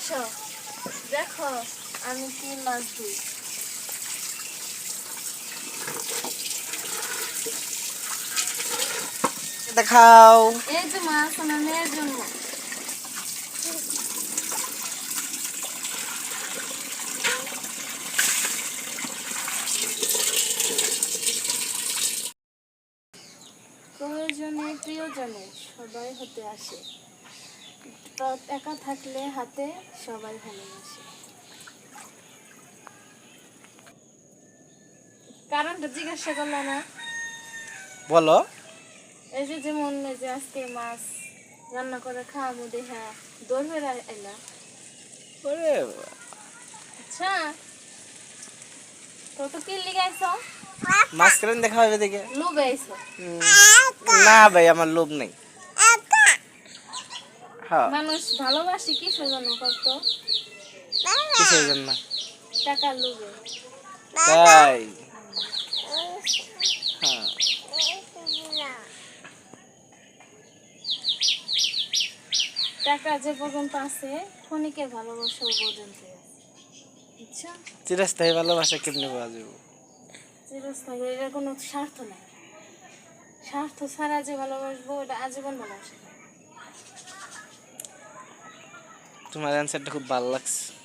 আসো। দেখো আমি কি মাছ দিই দেখাও। এই যে মাছ আমার মেয়ের জন্য। প্রয়োজনে প্রিয়জনে সবাই হতে আসে। একা থাকলে হাতে সবাই ভালোবাসে। কারণটা জিজ্ঞাসা করল না। বলো। এই যে যেমন যে আজকে মাছ রান্না করে খাওয়াবো দেখা দৌড় হয়ে এলা। ওরে আচ্ছা। তো তো কি লিগাইছ মাছ কেন দেখা হবে দেখে লুবে আইছো। না ভাই আমার লোভ নেই। মানুষ ভালোবাসি কি জন্য কত? কিসের জন্য টাকা লুবে। তাই? হ্যাঁ। টাকা যে পর্যন্ত আছে ক্ষণিকের ভালোবাসা পর্যন্ত আচ্ছা? চিরস্থায়ী ভালোবাসা কেমনে পাওয়া যাবে? চিরস্থায়ী এটার কোনো স্বার্থ নাই। স্বার্থ ছাড়া যে ভালোবাসবো ওটা আজীবন ভালোবাসা। তোমার অ্যান্সারটা খুব ভালো লাগছে।